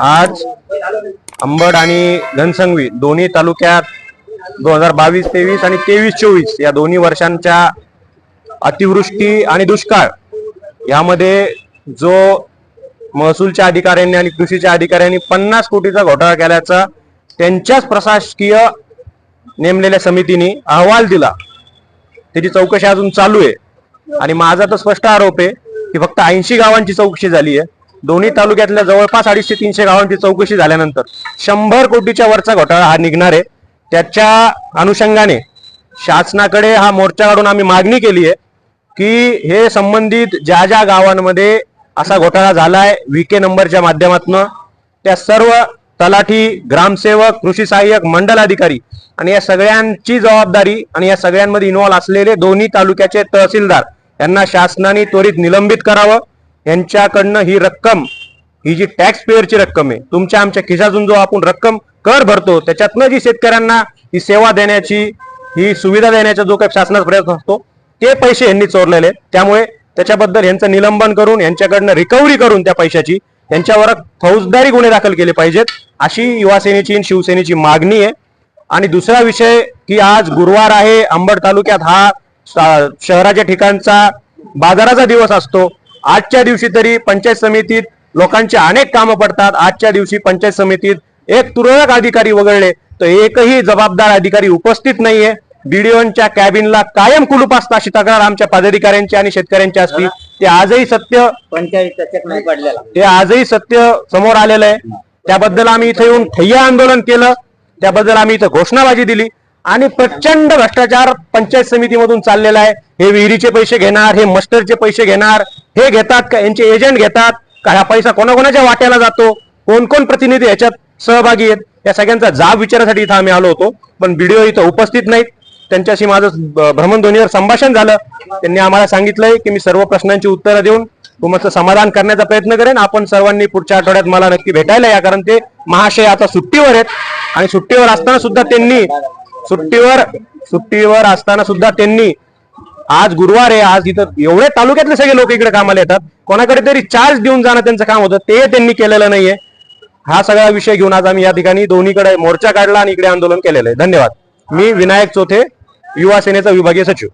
आज अंबड आणि घनसंगवी दोन्ही तालुक्यात दोन हजार बावीस तेवीस आणि तेवीस चोवीस या दोन्ही वर्षांच्या अतिवृष्टी आणि दुष्काळ यामध्ये जो महसूलच्या अधिकाऱ्यांनी आणि कृषीच्या अधिकाऱ्यांनी पन्नास कोटीचा घोटाळा केल्याचा त्यांच्याच प्रशासकीय नेमलेल्या समितीने अहवाल दिला. त्याची चौकशी अजून चालू आहे. आणि माझा तर स्पष्ट आरोप आहे की फक्त ऐंशी गावांची चौकशी झाली आहे. दोन्ही तालुक्यातल्या जवळपास अडीचशे तीनशे गावांची चौकशी झाल्यानंतर शंभर कोटीच्या वरचा घोटाळा हा निघणार आहे. त्याच्या अनुषंगाने शासनाकडे हा मोर्चा काढून आम्ही मागणी केली आहे की हे संबंधित ज्या ज्या गावांमध्ये असा घोटाळा झालाय के नंबरच्या माध्यमातून त्या सर्व तलाठी ग्रामसेवक कृषी सहाय्यक मंडल अधिकारी आणि या सगळ्यांची जबाबदारी आणि या सगळ्यांमध्ये इन्व्हॉल्व असलेले दोन्ही तालुक्याचे तहसीलदार यांना शासनाने त्वरित निलंबित करावं. यांच्याकडनं ही रक्कम ही जी टॅक्स पेअरची रक्कम आहे तुमच्या आमच्या खिशातून जो आपण रक्कम कर भरतो त्याच्यातनं जी शेतकऱ्यांना ही सेवा देण्याची ही सुविधा देण्याचा जो काही शासनाचा प्रयत्न असतो ते पैसे यांनी चोरलेले त्यामुळे त्याच्याबद्दल यांचं निलंबन करून यांच्याकडनं रिकव्हरी करून त्या पैशाची त्यांच्यावर फौजदारी गुन्हे दाखल केले पाहिजेत. अशी युवासेनेची आणि शिवसेनेची मागणी आहे. आणि दुसरा विषय की आज गुरुवार आहे अंबड तालुक्यात हा शहराच्या ठिकाणचा बाजाराचा दिवस असतो. आजच्या दिवशी तरी पंचायत समितीत लोकांचे अनेक कामं पडतात. आजच्या दिवशी पंचायत समितीत एक तुरळक अधिकारी वगळले तर एकही जबाबदार अधिकारी उपस्थित नाहीये. बीडीओच्या कॅबिनला कायम कुलूप असतं अशी तक्रार आमच्या पदाधिकाऱ्यांची आणि शेतकऱ्यांची असती. ते आजही सत्य नाही पडलेला. ते आजही सत्य समोर आलेलं आहे. त्याबद्दल आम्ही इथे येऊन ठय्या आंदोलन केलं. त्याबद्दल आम्ही इथं घोषणाबाजी दिली. आणि प्रचंड भ्रष्टाचार पंचायत समितीमधून चाललेला आहे. हे विहिरीचे पैसे घेणार हे मस्टरचे पैसे घेणार हे घेतात का यांचे एजंट घेतात का हा पैसा कोणाकोणाच्या वाट्याला जातो? कोण कोण प्रतिनिधी याच्यात सहभागी आहेत? या सगळ्यांचा जाब विचारासाठी इथं आम्ही आलो होतो. पण व्हिडिओ इथं उपस्थित नाहीत. त्यांच्याशी माझं भ्रमणध्वनीवर संभाषण झालं. त्यांनी आम्हाला सांगितलंय की मी सर्व प्रश्नांची उत्तरं देऊन तुमचं समाधान करण्याचा प्रयत्न करेन. आपण सर्वांनी पुढच्या आठवड्यात मला नक्की भेटायला या कारण ते महाशय आता सुट्टीवर आहेत. आणि सुट्टीवर असताना सुद्धा त्यांनी सुट्टीवर सुट्टीवर असताना सुद्धा त्यांनी आज गुरुवार आहे आज इथं एवढे तालुक्यातले सगळे लोक इकडे कामाला येतात. कोणाकडे तरी चार्ज देऊन जाणं त्यांचं काम होतं ते त्यांनी केलेलं नाहीये. हा सगळा विषय घेऊन आज आम्ही या ठिकाणी दोन्हीकडे मोर्चा काढला आणि इकडे आंदोलन केलेलं आहे. धन्यवाद. मी विनायक चोथे युवा सेनेचा विभागीय सचिव.